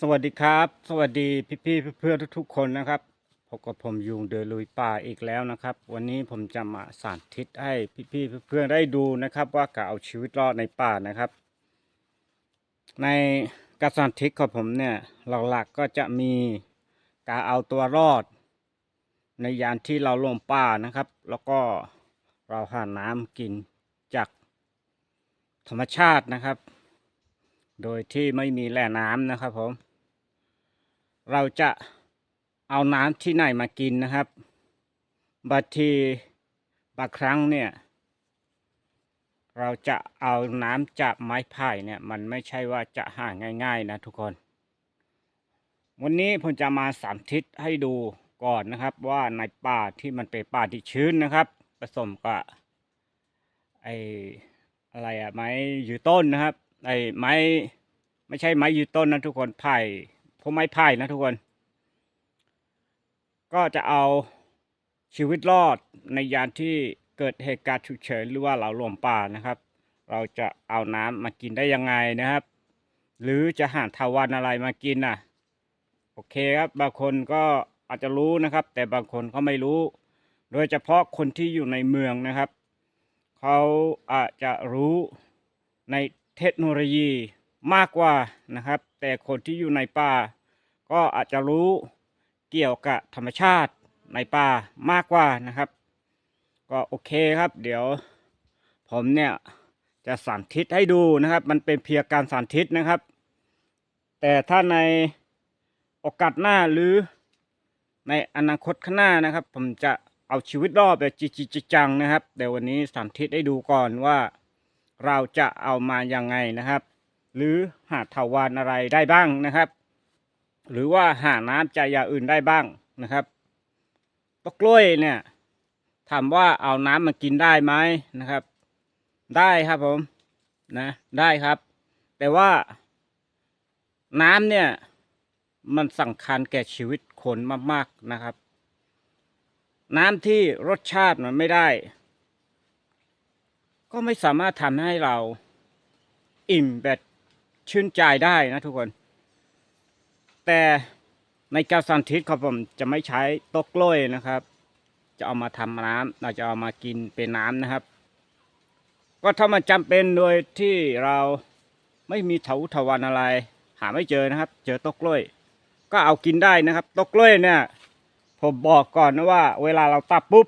สวัสดีครับ สวัสดีพี่ๆเพื่อนทุกๆ คนนะครับพบกับผมยุงเดลุยป่าอีกแล้วนะครับ วันนี้ผมจะมาสาธิตให้พี่ๆเพื่อนได้ดูนะครับ ว่าการเอาชีวิตรอดในป่านะครับ ในการสาธิตของผมเนี่ยหลักๆก็จะมีการเอาตัวรอด ในยามที่เราลงป่านะครับ แล้วก็เราหาน้ำกินจากธรรมชาตินะครับ โดยที่ไม่มีแหล่น้ำนะครับผม เราจะเอาน้ำที่ไหนมากินนะครับบางทีบางครั้งเนี่ย เราจะเอาน้ำจากไม้ไผ่เนี่ย มันไม่ใช่ว่าจะหาง่าย ๆ นะทุกคน วันนี้ผมจะมาสามทิศให้ดูก่อนนะครับว่าในป่าที่มันเป็นป่าที่ชื้นนะครับ ผสมกับไออะไรอะไม้ยืนต้นนะครับ ไอไม้ ไม่ใช่ไม้ยืนต้นนะทุกคนไผ่พวกไม้ไผ่นะทุกคน ก็จะเอาชีวิตรอดในยามที่เกิดเหตุการณ์ฉุกเฉินหรือว่าเราหลงป่านะครับ เราจะเอาน้ำมากินได้ยังไงนะครับ หรือจะหาทาวันอะไรมากินน่ะ โอเคครับ บางคนก็อาจจะรู้นะครับ แต่บางคนก็ไม่รู้ โดยเฉพาะคนที่อยู่ในเมืองนะครับ เขาอาจจะรู้ใน เทคโนโลยีมากกว่านะครับ แต่คนที่อยู่ในป่า ก็อาจจะรู้เกี่ยวกับธรรมชาติในป่ามากกว่านะครับ ก็โอเคครับ เดี๋ยว ผมเนี่ยจะสาธิตให้ดูนะครับ มันเป็นเพียงการสาธิตนะครับ แต่ถ้าในโอกาสหน้าหรือในอนาคตข้างหน้านะครับ ผมจะเอาชีวิตรอดแบบจิจิจังนะครับเดี๋ยววันนี้สาธิตให้ดูก่อนว่า เราจะเอามายังไงนะครับ หรือหาถาวรอะไรได้บ้างนะครับ หรือว่าหาน้ำใจยาอื่นได้บ้างนะครับตกกล้วยเนี่ยถามว่าเอาน้ำมากินได้ไหมนะครับ ได้ครับผมนะได้ครับ แต่ว่าน้ำเนี่ยมันสำคัญแก่ชีวิตคนมาก ๆนะครับ น้ำที่รสชาติมันไม่ได้ ก็ไม่สามารถทำให้เราอิ่มแบบชื่นใจได้นะทุกคน แต่ในการสันทิตของผมจะไม่ใช้ตกกล้วยนะครับ จะเอามาทำน้ำเราจะเอามากินเป็นน้ำนะครับ ก็ถ้ามันจำเป็นโดยที่เราไม่มีเถาถวันอะไร หาไม่เจอนะครับ เจอตกกล้วย ก็เอากินได้นะครับตกกล้วยเนี่ยผมบอกก่อนนะว่า เวลาเราตัดปุ๊บ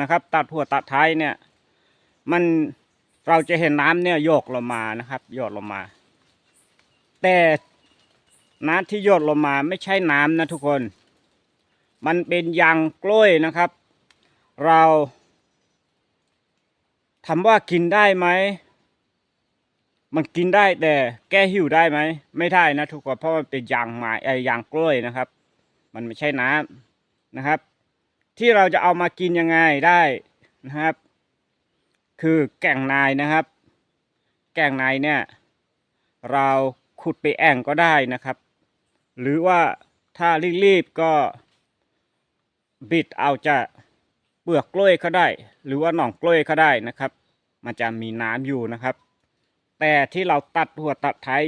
นะครับ ตัดหัวตัดท้ายเนี่ย มัน เราจะเห็นน้ำเนี่ยโยกลงมานะครับโยกลงมา แต่น้ำที่หยดลงมาไม่ใช่น้ำนะทุกคน มันเป็นยางกล้วยนะครับ เราถามว่ากินได้ไหม มันกินได้แต่แก้หิวได้ไหม ไม่ได้นะทุกคน เพราะมันเป็นยางไม้ไอ้ยางกล้วยนะครับ มันไม่ใช่น้ำนะครับ ที่เราจะเอามากินยังไงได้นะครับ คือแก่งนายนะครับ แก่งนายเนี่ย เราขุดไปแอ่งก็ได้นะครับ หรือว่าถ้ารีบๆก็บิดเอาจะเปลือกกล้วยเขาได้ หรือว่าหน่องกล้วยเขาได้นะครับ มันจะมีน้ำอยู่นะครับ แต่ที่เราตัดหัวตัดท้าย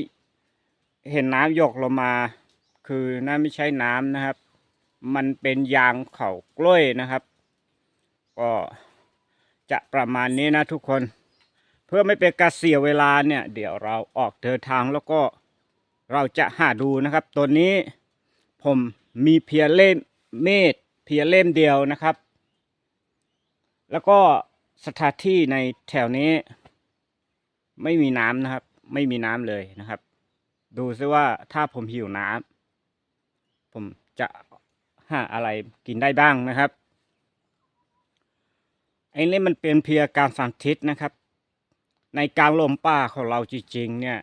เห็นน้ำหยกลงมา คือนั่นไม่ใช่น้ำนะครับ มันเป็นยางเขากล้วยนะครับ ก็ จะประมาณนี้นะทุกคน เพื่อไม่เป็นการเสียเวลาเนี่ย เดี๋ยวเราออกเดินทางแล้วก็เราจะหาดูนะครับ ตัวนี้ผมมีเพียเล่มเมดเพียเล่มเดียวนะครับ แล้วก็สถานที่ในแถวนี้ ไม่มีน้ำนะครับ ไม่มีน้ำเลยนะครับ ดูซิว่าถ้าผมหิวน้ำผมจะหาอะไรกินได้บ้างนะครับ อ้นี่มันเป็นเพียงการสาธิตนะครับ ในการลมป่าของเราจริงๆเนี่ย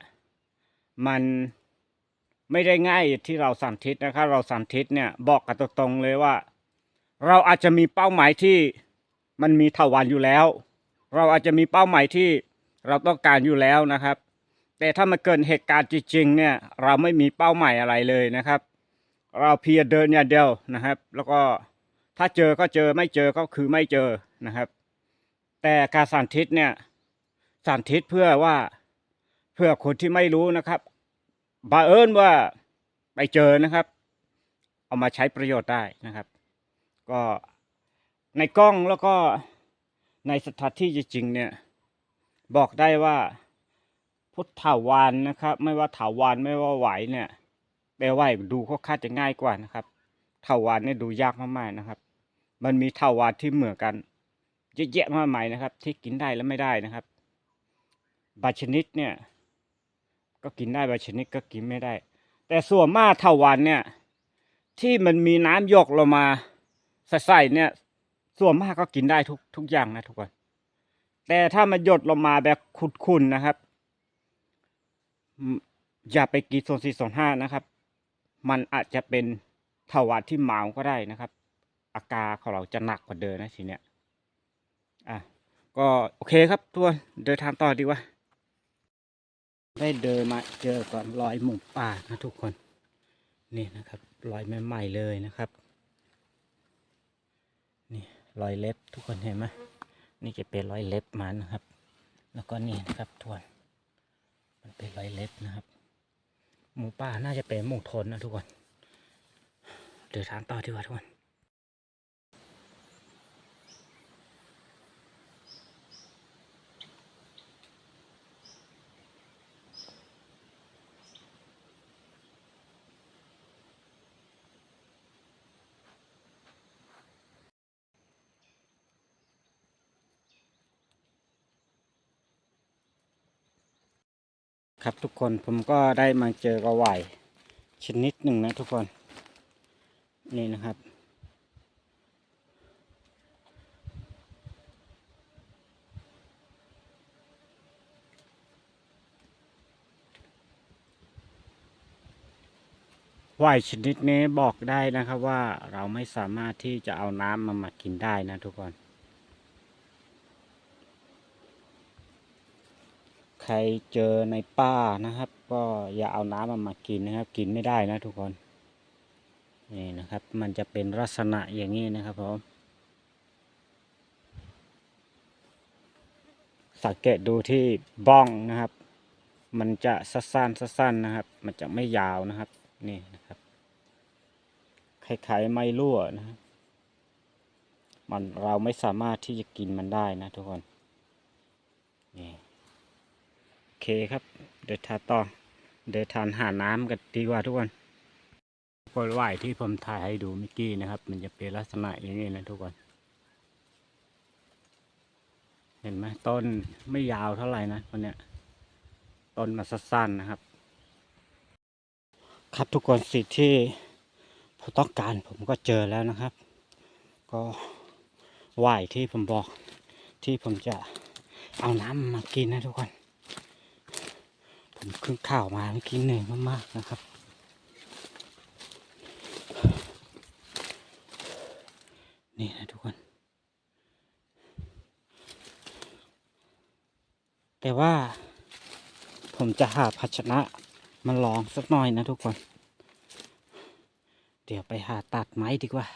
มันไม่ได้ง่ายที่เราสันทิตนะครับ เราสันทิตเนี่ยบอกกันตรงๆเลยว่า เราอาจจะมีเป้าหมายที่มันมีถาวรอยู่แล้ว เราอาจจะมีเป้าหมายที่เราต้องการอยู่แล้วนะครับ แต่ถ้ามันเกิดเหตุการณ์จริงๆเนี่ย เราไม่มีเป้าหมายอะไรเลยนะครับ เราเพียงเดินอย่างเดียวนะครับ แล้วก็ถ้าเจอก็เจอไม่เจอก็คือไม่เจอ นะครับ แต่การสันทิตเนี่ยสานทิศเพื่อว่าเพื่อคนที่ไม่รู้นะครับบังเอิญว่าไปเจอนะครับ เอามาใช้ประโยชน์ได้นะครับ ก็ในกล้องแล้วก็ในสถานที่จริงเนี่ย บอกได้ว่าพุทธถาวรนะครับ ไม่ว่าถาวรไม่ว่าไหวเนี่ยแปลว่าดูค่อนข้างจะง่ายกว่านะครับถาวรเนี่ยดูยากมากๆนะครับ มันมีถาวรที่เหมือนกัน เยอะแยะมากมายนะครับ ที่กินได้และไม่ได้นะครับบางชนิดเนี่ย ก็กินได้บางชนิดก็กินไม่ได้ แต่ส่วนมากถาวรเนี่ย ที่มันมีน้ำยกลงมาใส่เนี่ย ส่วนมากก็กินได้ทุกทุกอย่างนะทุกคนแต่ถ้ามันหยดลงมาแบบขุ่นๆนะครับ อย่าไปกินโซนสี่โซนห้านะครับ มันอาจจะเป็นถาวรที่เมาก็ได้นะครับ อาการของเราจะหนักกว่าเดิมนะทีเนี้ย อะก็โอเคครับทุกคนเดินทางต่อดีกว่า ได้เดินมาเจอก่อนรอยหมูป่านะทุกคน นี่นะครับรอยใหม่ๆเลยนะครับ นี่รอยเล็บทุกคนเห็นไหมนี่จะเป็นรอยเล็บมันนะครับ แล้วก็นี่นะครับทวน มันเป็นรอยเล็บนะครับ หมูป่าน่าจะเป็นหมูทนนะทุกคน เดินทางต่อดีกว่าทุกคน ครับทุกคนผมก็ได้มาเจอกระไหวชนิดหนึ่งนะทุกคน นี่นะครับหวายชนิดนี้บอกได้นะครับว่าเราไม่สามารถที่จะเอาน้ำมามากินได้นะทุกคน ใครเจอในป่านะครับ ก็อย่าเอาน้ำมามากินนะครับ กินไม่ได้นะทุกคนนี่นะครับ มันจะเป็นลักษณะอย่างนี้นะครับผมสังเกตดูที่บ้องนะครับ มันจะสั้นๆสั้นๆนะครับ มันจะไม่ยาวนะครับนี่นะครับคล้ายๆไม่รั่วนะมันเราไม่สามารถที่จะกินมันได้นะทุกคน โอ เคครับ เดินทางต่อ เดินทางหาน้ำกันดีกว่าทุกคนผลไหวที่ผมถ่ายให้ดูเมื่อกี้นะครับ มันจะเป็นลักษณะอย่างนี้นะทุกคน เห็นไหมต้นไม่ยาวเท่าไหร่นะคนเนี้ยต้นมาสั้นๆนะครับ ครับทุกคนสิ่งที่ผมต้องการผมก็เจอแล้วนะครับ ก็ไหวที่ผมบอกที่ผมจะเอาน้ำมากินนะทุกคน ผมขึ้นข่าวมาเมื่อกี้เหนื่อยมากๆนะครับ นี่นะทุกคน แต่ว่า ผมจะหาภาชนะมาลองสักหน่อยนะทุกคน เดี๋ยวไปหาตัดไม้ดีกว่า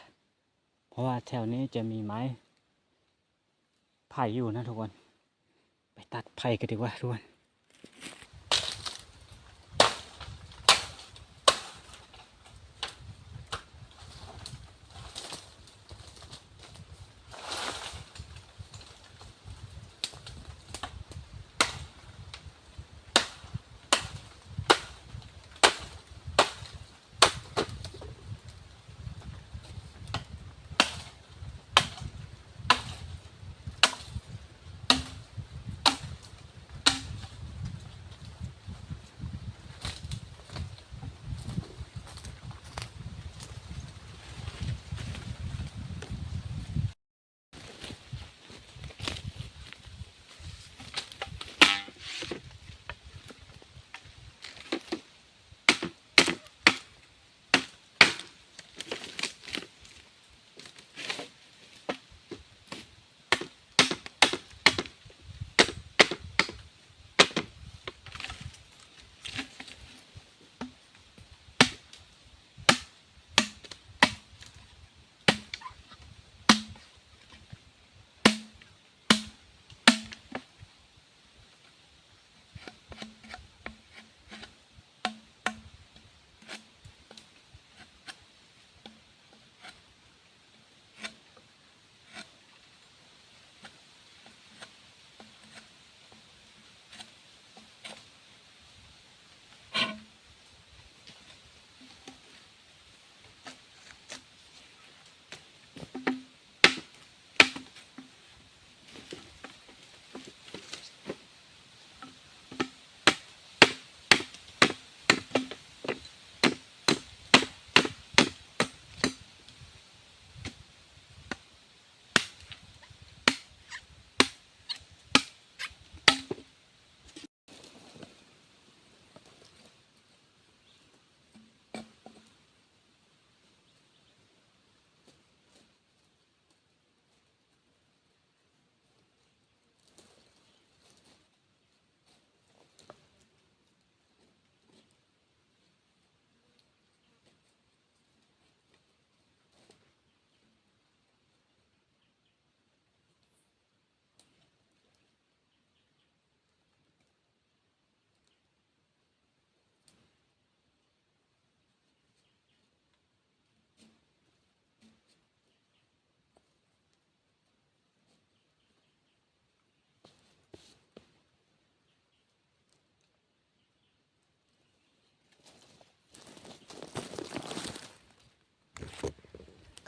เพราะว่าแถวนี้จะมีไม้ไผ่อยู่นะทุกคน ไปตัดไผ่กันดีกว่าทุกคน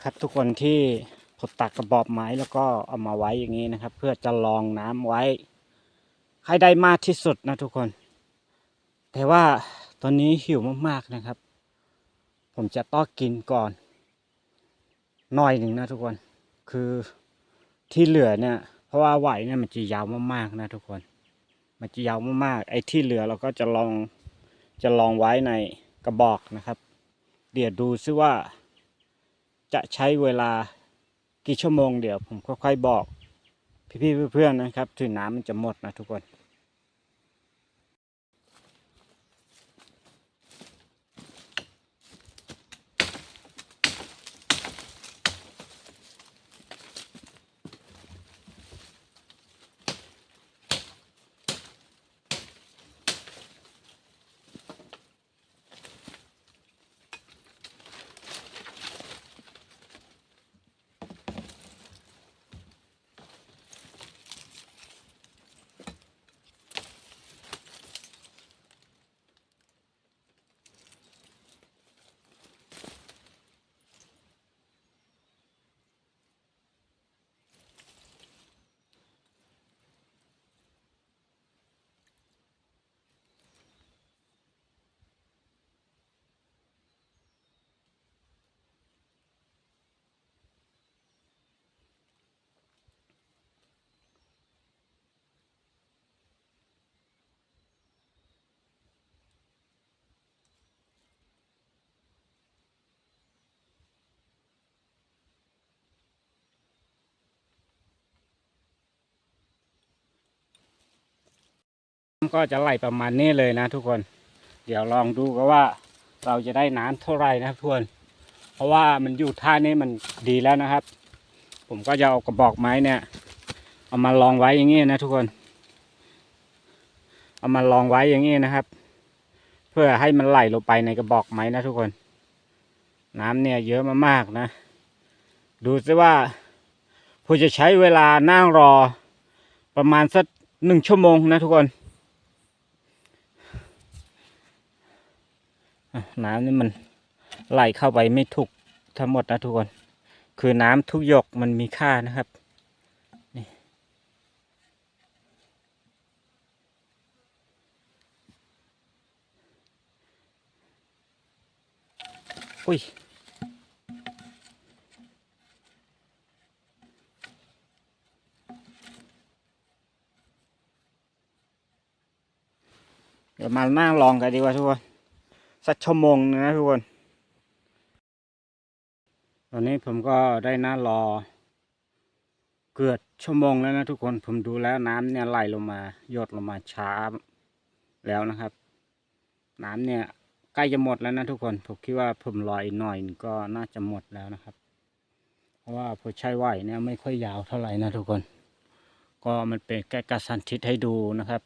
ครับทุกคนที่ผมตักกระบอกไม้แล้วก็เอามาไว้อย่างนี้นะครับ เพื่อจะลองน้ำไว้ ให้ได้มากที่สุดนะทุกคน แต่ว่าตอนนี้หิวมากๆนะครับ ผมจะต้องกินก่อน หน่อยหนึ่งนะทุกคน คือที่เหลือเนี่ย เพราะว่าไหวเนี่ยมันจะยาวมากๆนะทุกคน มันจะยาวมากๆไอ้ที่เหลือเราก็จะลองจะลองไว้ในกระบอกนะครับ เดี๋ยวดูซิว่า จะใช้เวลากี่ชั่วโมงเดี๋ยวผมค่อยๆบอก พี่ๆเพื่อนๆนะครับถึงน้ำมันจะหมดนะทุกคน ก็จะไหลประมาณนี้เลยนะทุกคน เดี๋ยวลองดูกันว่าเราจะได้น้ำเท่าไหร่นะทุกคนเพราะว่ามันอยู่ท่านี้มันดีแล้วนะครับ ผมก็จะเอากระบอกไม้เนี่ย เอามาลองไว้อย่างนี้นะทุกคน เอามาลองไว้อย่างนี้นะครับ เพื่อให้มันไหลลงไปในกระบอกไม้นะทุกคน น้ำเนี่ยเยอะมากๆนะ ดูซิว่าผมจะใช้เวลานั่งรอประมาณสักหนึ่งชั่วโมงนะทุกคน อะ น้ำนี่มันไหลเข้าไปไม่ถูกทั้งหมดนะทุกคน คือน้ำทุกหยกมันมีค่านะครับนี่อุ้ยเดี๋ยวมานั่งลองกันดีกว่าทุกคน สักชั่วโมงนะทุกคน ตอนนี้ผมก็ได้นั่งรอ เกือบชั่วโมงแล้วนะทุกคน ผมดูแล้วน้ำเนี่ยไหลลงมาหยดลงมาช้าแล้วนะครับ น้ำเนี่ยใกล้จะหมดแล้วนะทุกคน ผมคิดว่าผมรออีกหน่อยก็น่าจะหมดแล้วนะครับ เพราะว่าผมใช้ไหวเนี่ยไม่ค่อยยาวเท่าไหร่นะทุกคน ก็มันเป็นแค่กระสันทิศให้ดูนะครับ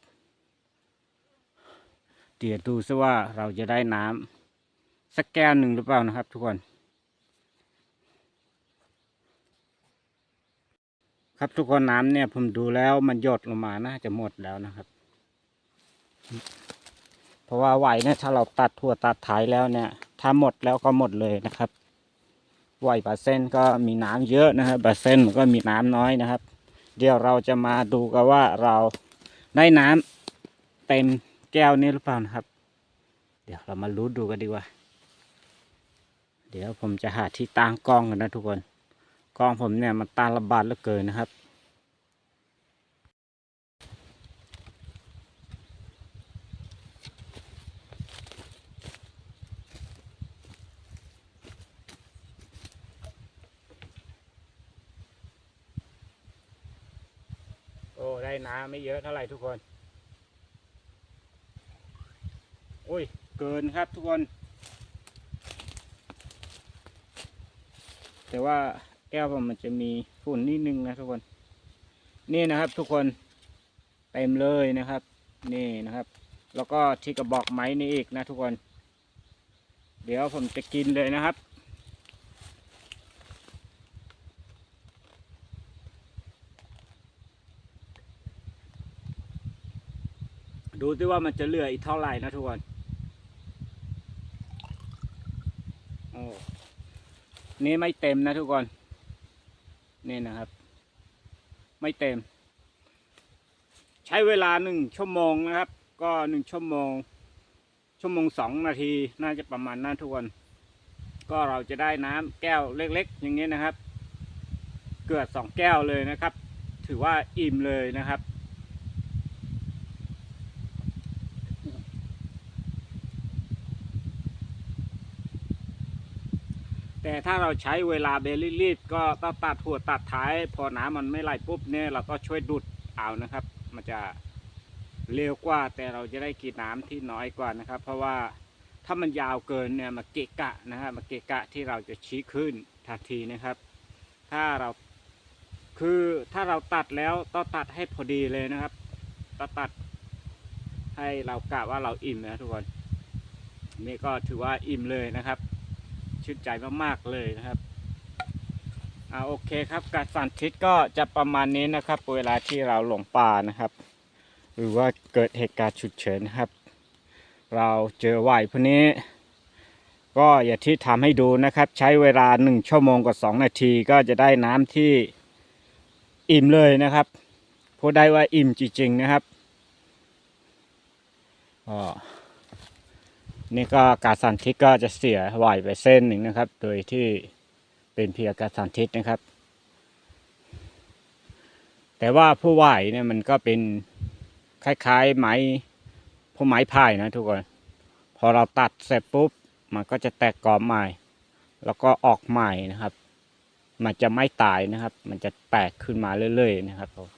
เดี๋ยวดูซิว่าเราจะได้น้ำสักแก้วหนึ่งหรือเปล่านะครับ ทุกคน ครับทุกคนน้ำเนี่ยผมดูแล้วมันหยดลงมาน่าจะหมดแล้วนะครับ เพราะว่าไหวเนี่ยถ้าเราตัดทั่วตัดท้ายแล้วเนี่ย ถ้าหมดแล้วก็หมดเลยนะครับไหวบาเส้นก็มีน้ำเยอะนะครับบาเส้นมันก็มีน้ำน้อยนะครับ เดี๋ยวเราจะมาดูกันว่าเราได้น้ำเต็ม แก้วนี้หรือเปล่านะครับ เดี๋ยวเรามารู้ดูกันดีกว่า เดี๋ยวผมจะหาที่ตั้งกล้องกันนะทุกคนกล้องผมเนี่ยมันตาระบาดเหลือเกินนะครับโอ้ได้น้ำไม่เยอะเท่าไหร่ทุกคน โอ้ย เกินครับทุกคน แต่ว่าแก้วผมมันจะมีฝุ่นนิดนึงนะทุกคน นี่นะครับทุกคนเต็มเลยนะครับ นี่นะครับ แล้วก็ที่กระบอกไม้นี่อีกนะทุกคน เดี๋ยวผมจะกินเลยนะครับดูสิว่ามันจะเหลืออีกเท่าไหร่นะทุกคน โอ้นี้ไม่เต็มนะทุกคน นี่นะครับ ไม่เต็ม ใช้เวลาหนึ่งชั่วโมงนะครับ ก็หนึ่งชั่วโมง ชั่วโมงสองนาทีน่าจะประมาณนั้นทุกคน ก็เราจะได้น้ำแก้วเล็ก ๆ อย่างนี้นะครับ เกือบสองแก้วเลยนะครับ ถือว่าอิ่มเลยนะครับ แต่ถ้าเราใช้เวลาเบลรีบก็ต้องตัดหัวตัดท้าย พอน้ำมันไม่ไหลปุ๊บเนี่ยเราก็ช่วยดูดเอานะครับ มันจะเร็วกว่า แต่เราจะได้กินน้ำที่น้อยกว่านะครับ เพราะว่าถ้ามันยาวเกินเนี่ยมาเกะกะนะครับมาเกะกะที่เราจะชี้ขึ้นทันทีนะครับ ถ้าเราคือถ้าเราตัดแล้วต้องตัดให้พอดีเลยนะครับต้องตัดให้เรากะว่าเราอิ่มนะทุกคนนี่ก็ถือว่าอิ่มเลยนะครับ ชื่นใจมากๆเลยนะครับอ่าโอเคครับ การสันทิศก็จะประมาณนี้นะครับเวลาที่เราหลงป่านะครับ หรือว่าเกิดเหตุการณ์ฉุกเฉินนะครับ เราเจอไหวพวกนี้ ก็อย่าที่ทำให้ดูนะครับ ใช้เวลาหนึ่งชั่วโมงกับสองนาทีก็จะได้น้ำที่อิ่มเลยนะครับพูดได้ว่าอิ่มจริงๆนะครับก็ นี่ก็การสันทิศก็จะเสียไหวไปเส้นหนึ่งนะครับ โดยที่เป็นเพียงการสันทิศนะครับ แต่ว่าผู้ไหวเนี่ยมันก็เป็นคล้ายๆไม้พวกไม้พายนะทุกคน พอเราตัดเสร็จปุ๊บ มันก็จะแตกกอใหม่ แล้วก็ออกใหม่นะครับ มันจะไม่ตายนะครับ มันจะแตกขึ้นมาเรื่อยๆนะครับผม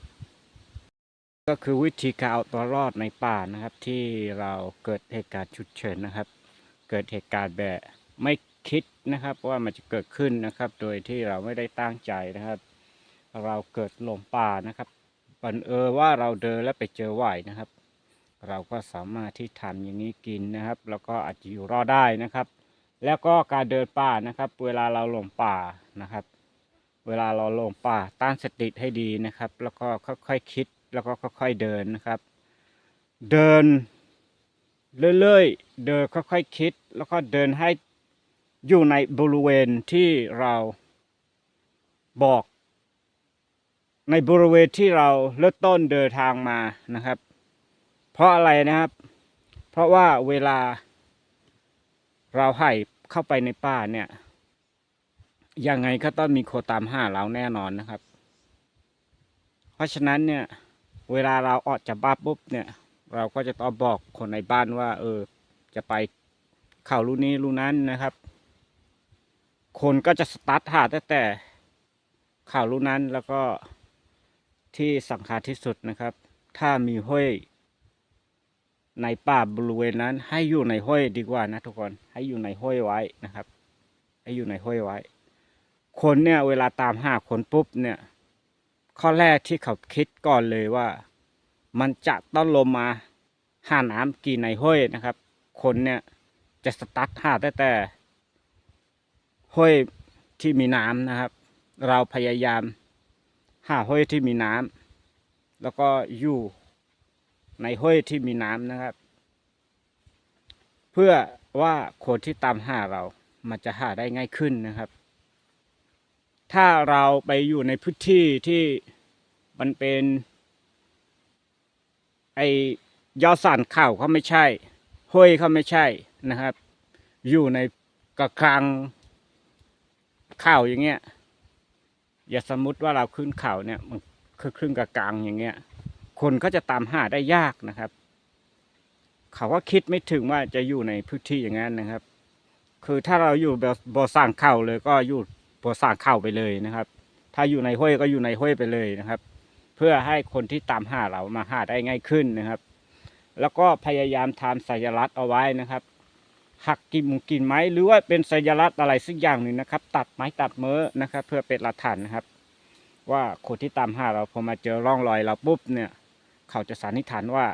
ก็คือวิธีการเอาตัวรอดในป่านะครับ ที่เราเกิดเหตุการณ์ฉุกเฉินนะครับ เกิดเหตุการณ์แบบไม่คิดนะครับว่ามันจะเกิดขึ้นนะครับ โดยที่เราไม่ได้ตั้งใจนะครับ เราเกิดหลงป่านะครับบันเออว่าเราเดินแล้วไปเจอไหวนะครับ เราก็สามารถที่ทำอย่างนี้กินนะครับ แล้วก็อาจจะอยู่รอดได้นะครับ แล้วก็การเดินป่านะครับ เวลาเราหลงป่านะครับ เวลาเราหลงป่าตั้งสติให้ดีนะครับ แล้วก็ค่อยๆคิด แล้วก็ค่อยๆเดินนะครับ เดินเรื่อยๆ เดินค่อยๆคิด แล้วก็เดินให้อยู่ในบริเวณที่เราบอก ในบริเวณที่เราเริ่มต้นเดินทางมานะครับ เพราะอะไรนะครับ เพราะว่าเวลา เราให้เข้าไปในป่าเนี่ยยังไงก็ต้องมีคนตามห้าเราแน่นอนนะครับ เพราะฉะนั้นเนี่ย เวลาเราออกจากบ้านปุ๊บเนี่ย เราก็จะต้องบอกคนในบ้านว่า เออ จะไปเข่าลูนี้ลูนั้นนะครับ คนก็จะสตาร์ทหาตั้งแต่เข่าลูนั้นแล้วก็ที่สำคัญที่สุดนะครับ ถ้ามีห้วยในป่าบริเวณนั้น ให้อยู่ในห้วยดีกว่านะทุกคนให้อยู่ในห้วยไว้นะครับ ให้อยู่ในห้วยไว้ คนเนี่ยเวลาตามหาคนปุ๊บเนี่ย ข้อแรกที่เขาคิดก่อนเลยว่า มันจะต้องลงมาหาน้ำกินในห้วยนะครับ คนเนี่ยจะสตาร์ทหาแต่แต่ห้วยที่มีน้ำนะครับ เราพยายามหาห้วยที่มีน้ำแล้วก็อยู่ในห้วยที่มีน้ำนะครับ เพื่อว่าคนที่ตามหาเรามันจะหาได้ง่ายขึ้นนะครับ ถ้าเราไปอยู่ในพื้นที่ที่มันเป็นไอยอดสันเข่าเขาไม่ใช่ ห้วยเขาไม่ใช่นะครับ อยู่ในกระคลังข่าวอย่างเงี้ย อย่าสมมติว่าเราขึ้นเขาเนี่ยมันคือครึ่งกระกลางอย่างเงี้ย คนก็จะตามหาได้ยากนะครับ เขาก็คิดไม่ถึงว่าจะอยู่ในพื้นที่อย่างนั้นนะครับ คือถ้าเราอยู่แบบบ่อสร้างเข่าเลยก็อยู่ บ่อสร้างเข่าไปเลยนะครับ ถ้าอยู่ในห้วยก็อยู่ในห้วยไปเลยนะครับ เพื่อให้คนที่ตามหาเรามาหาได้ง่ายขึ้นนะครับ แล้วก็พยายามทำสัญลักษณ์เอาไว้นะครับหักกินหมูกินไม้หรือว่าเป็นสัญลักษณ์อะไรสักอย่างหนึ่งนะครับ ตัดไม้ตัดเมือนะครับ เพื่อเป็นหลักฐานนะครับ ว่าคนที่ตามหาเราพอมาเจอร่องรอยเราปุ๊บเนี่ย เขาจะสันนิษฐานว่า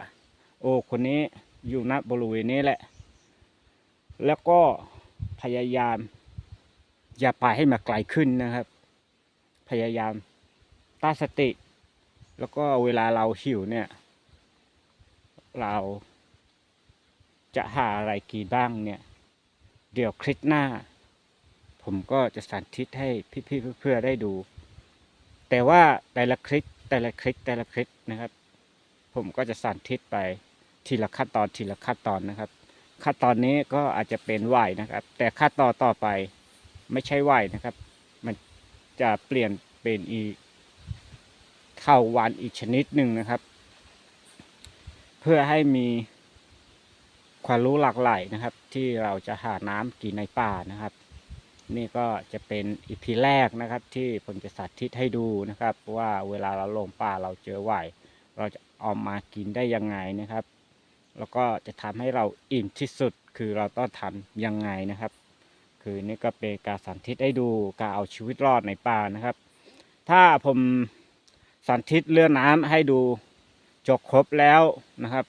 โอ้คนนี้อยู่ณบริเวณนี้แหละ แล้วก็พยายาม อย่าไปให้มาไกลขึ้นนะครับ พยายามตั้งสติ แล้วก็เวลาเราหิวเนี่ย เราจะหาอะไรกินบ้างเนี่ย เดี๋ยวคลิปหน้า ผมก็จะสาธิตให้พี่ๆเพื่อนๆได้ดู แต่ว่าแต่ละคลิปแต่ละคลิปแต่ละคลิปนะครับ ผมก็จะสาธิตไปทีละขั้นตอนทีละขั้นตอนนะครับ ขั้นตอนนี้ก็อาจจะเป็นไหวนะครับ แต่ขั้นตอนต่อไป ไม่ใช่ไหวนะครับ มันจะเปลี่ยนเป็นอีกเท่าวันอีกชนิดหนึ่งนะครับ เพื่อให้มีความรู้หลากหลายนะครับ ที่เราจะหาน้ำกินในป่านะครับ นี่ก็จะเป็นอีพีแรกนะครับ ที่ผมจะสาธิตให้ดูนะครับ ว่าเวลาเราลงป่าเราเจอไหวเราจะเอามากินได้ยังไงนะครับ แล้วก็จะทำให้เราอิ่มที่สุดคือเราต้องทำยังไงนะครับ คือนี่ก็เป็นการสาธิตให้ดูการเอาชีวิตรอดในป่านะครับ ถ้าผมสาธิตเรื่องน้ำให้ดูจบครบแล้วนะครับ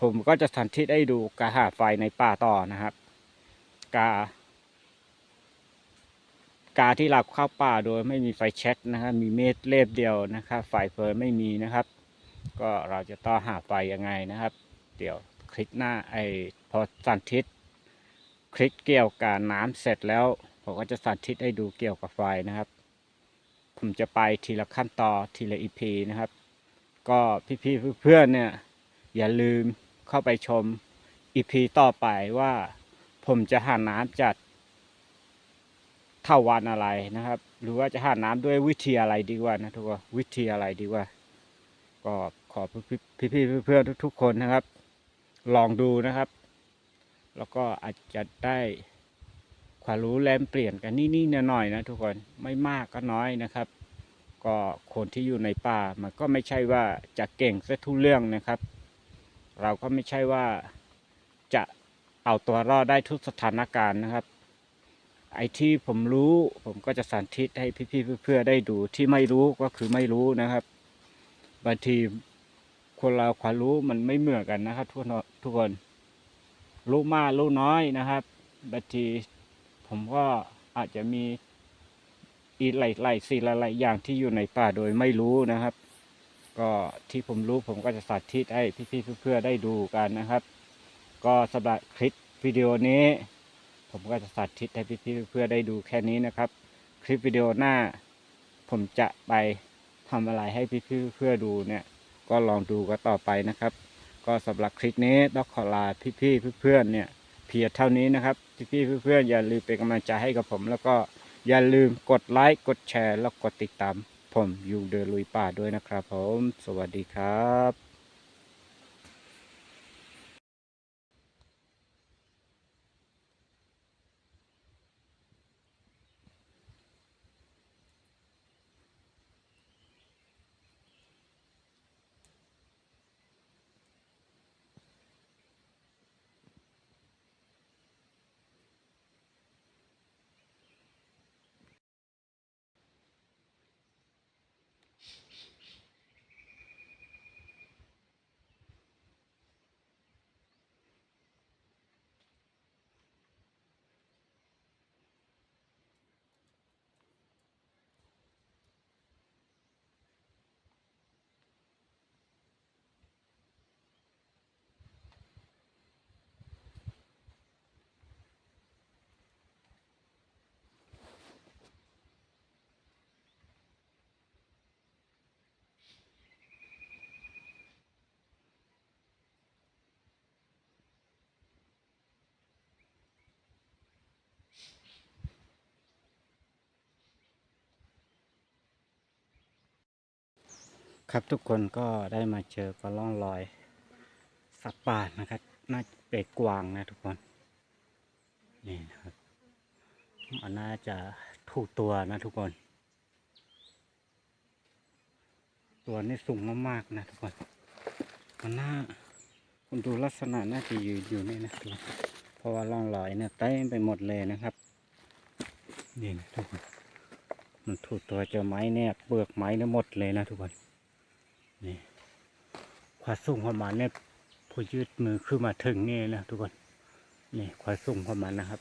ผมก็จะสาธิตให้ดูการหาไฟในป่าต่อนะครับการการที่เราเข้าป่าโดยไม่มีไฟแช็กนะครับ มีเม็ดเล็บเดียวนะครับไฟเฟิร์นไม่มีนะครับ ก็เราจะต้องหาไฟยังไงนะครับ เดี๋ยวคลิกหน้าไอพอสาธิต คลิกเกี่ยวกับน้ำเสร็จแล้ว ผมก็จะสาธิตให้ดูเกี่ยวกับไฟนะครับ ผมจะไปทีละขั้นตอนทีละอีพีนะครับ ก็พี่ๆเพื่อนๆเนี่ยอย่าลืมเข้าไปชมอีพีต่อไปว่า ผมจะหาน้ำจากเท่าวันอะไรนะครับ หรือว่าจะหาน้ำด้วยวิธีอะไรดีกว่านะทุกคนวิธีอะไรดีกว่า ก็ขอพี่ๆเพื่อนๆทุกๆคนนะครับ ลองดูนะครับ แล้วก็อาจจะได้ความรู้แลมเปลี่ยนกันนิดๆหน่อยๆนะทุกคนไม่มากก็น้อยนะครับ ก็คนที่อยู่ในป่ามันก็ไม่ใช่ว่าจะเก่งซะทุกเรื่องนะครับ เราก็ไม่ใช่ว่าจะเอาตัวรอดได้ทุกสถานการณ์นะครับ ไอ้ที่ผมรู้ผมก็จะสาธิตให้พี่ๆเพื่อๆได้ดูที่ไม่รู้ก็คือไม่รู้นะครับบางทีคนเราความรู้มันไม่เหมือนกันนะครับทุกคน ทุกคนรู้มากรู้น้อยนะครับบางทีผมก็อาจจะมีอีกหลายๆสิ่งหลายๆอย่างที่อยู่ในป่าโดยไม่รู้นะครับ ก็ที่ผมรู้ผมก็จะสาธิตให้พี่ๆเพื่อนๆได้ดูกันนะครับ ก็สำหรับคลิปวิดีโอนี้ ผมก็จะสาธิตให้พี่ๆเพื่อนๆได้ดูแค่นี้นะครับ คลิปวิดีโอหน้า ผมจะไปทำอะไรให้พี่ๆเพื่อนๆดูเนี่ย ก็ลองดูกันต่อไปนะครับ ก็สำหรับคลิปนี้ต้องขอลาพี่ๆเพื่อนๆเนี่ยเพียงเท่านี้นะครับพี่ๆเพื่อนๆอย่าลืมเป็นกำลังใจให้กับผม แล้วก็อย่าลืมกดไลค์กดแชร์ แล้วกดติดตามผมยูเดอลุยป่าด้วยนะครับผม สวัสดีครับ ครับทุกคนก็ได้มาเจอกับร่องรอยสัตว์ป่านะครับ น่าเป็ดกวางนะทุกคน นี่นะครับมันน่าจะถูกตัวนะทุกคน ตัวนี้สูงมากๆนะทุกคน มันน่าคุณดูลักษณะน่าจะยืนอยู่นี่นะทุกคนเพราะว่าร่องรอยเนี่ยเต็มไปหมดเลยนะครับ นี่นะทุกคน มันถูกตัวเจอไม้เนี่ยเปลือกไม้เนี่ยหมดเลยนะทุกคน นี่ความสูงความันเนี่ยพอยืดมือขึ้นมาถึงนี่นะทุกคน นี่ความสูงความมันนะครับ